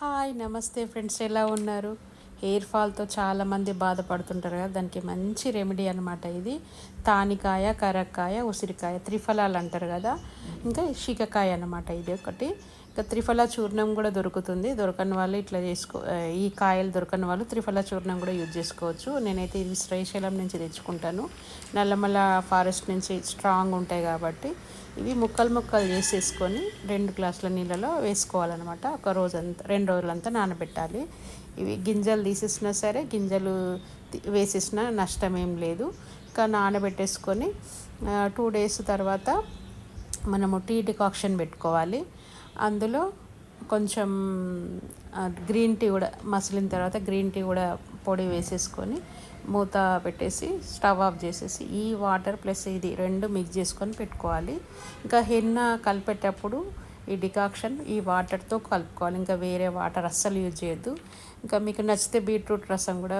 Hi నమస్తే friends. ఎలా ఉన్నారు? హెయిర్ ఫాల్తో చాలామంది బాధపడుతుంటారు కదా. దానికి మంచి రెమెడీ అనమాట ఇది. తానికాయ కరక్కాయ ఉసిరికాయ త్రిఫలాలు అంటారు కదా. ఇంకా షికకాయ అనమాట ఇది ఒకటి. త్రిఫల చూర్ణం కూడా దొరుకుతుంది. దొరకని వాళ్ళు ఇట్లా చేసుకో ఈ కాయలు దొరకని వాళ్ళు త్రిఫల చూర్ణం కూడా యూజ్ చేసుకోవచ్చు. నేనైతే ఇది శ్రీశైలం నుంచి తెచ్చుకుంటాను. నల్లమల ఫారెస్ట్ నుంచి స్ట్రాంగ్ ఉంటాయి కాబట్టి ఇవి ముక్కలు ముక్కలు చేసేసుకొని రెండు గ్లాసుల నీళ్ళలో వేసుకోవాలన్నమాట. ఒక రోజంతా రెండు రోజులంతా నానబెట్టాలి. ఇవి గింజలు తీసేసినా సరే గింజలు వేసేసిన నష్టం ఏం లేదు. ఇంకా నానబెట్టేసుకొని టూ డేస్ తర్వాత మనము టీ డికాక్షన్ పెట్టుకోవాలి. అందులో కొంచెం గ్రీన్ టీ కూడా మసిలిన తర్వాత గ్రీన్ టీ కూడా పొడి వేసేసుకొని మూత పెట్టేసి స్టవ్ ఆఫ్ చేసేసి ఈ వాటర్ ప్లస్ ఇది రెండు మిక్స్ చేసుకొని పెట్టుకోవాలి. ఇంకా హెన్న కలిపేటప్పుడు ఈ డికాక్షన్ ఈ వాటర్తో కలుపుకోవాలి. ఇంకా వేరే వాటర్ అస్సలు యూజ్ చేయొద్దు. ఇంకా మీకు నచ్చితే బీట్రూట్ రసం కూడా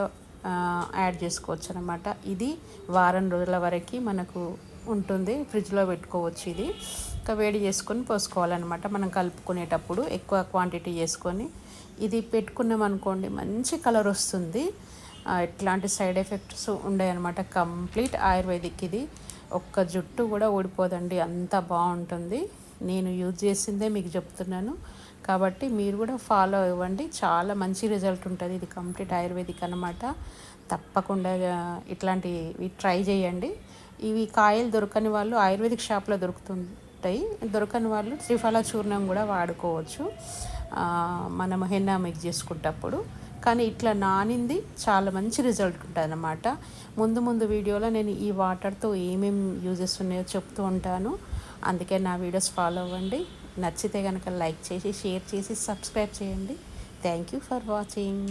యాడ్ చేసుకోవచ్చు అనమాట ఇది వారం రోజుల వరకు మనకు ఉంటుంది. ఫ్రిడ్జ్లో పెట్టుకోవచ్చు ఇది. వేడి చేసుకొని పోసుకోవాలన్నమాట. మనం కలుపుకునేటప్పుడు ఎక్కువ క్వాంటిటీ చేసుకొని ఇది పెట్టుకున్నాం అనుకోండి మంచి కలర్ వస్తుంది. ఎట్లాంటి సైడ్ ఎఫెక్ట్స్ అనమాట కంప్లీట్ ఆయుర్వేదిక్ ఇది. ఒక్క జుట్టు కూడా ఊడిపోదండి. అంత బాగుంటుంది. నేను యూజ్ చేసిందే మీకు చెప్తున్నాను. కాబట్టి మీరు కూడా ఫాలో అవ్వండి. చాలా మంచి రిజల్ట్ ఉంటుంది. ఇది కంప్లీట్ ఆయుర్వేదిక్ అనమాట తప్పకుండా ఇట్లాంటివి ట్రై చేయండి. ఇవి కాయలు దొరకని వాళ్ళు ఆయుర్వేదిక్ షాప్లో దొరుకుతుంది. దొరుకుతుంటాయి దొరకని వాళ్ళు త్రిఫల చూర్ణం కూడా వాడుకోవచ్చు. మనం హెన్నా మిక్స్ చేసుకుంటప్పుడు. కానీ ఇట్లా నానింది చాలా మంచి రిజల్ట్ ఉంటుంది అన్నమాట ముందు ముందు వీడియోలో నేను ఈ వాటర్తో ఏమేమి యూజెస్ ఉన్నాయో చెప్తూ ఉంటాను. అందుకే నా వీడియోస్ ఫాలో అవ్వండి. నచ్చితే కనుక లైక్ చేసి షేర్ చేసి సబ్స్క్రైబ్ చేయండి. Thank you for watching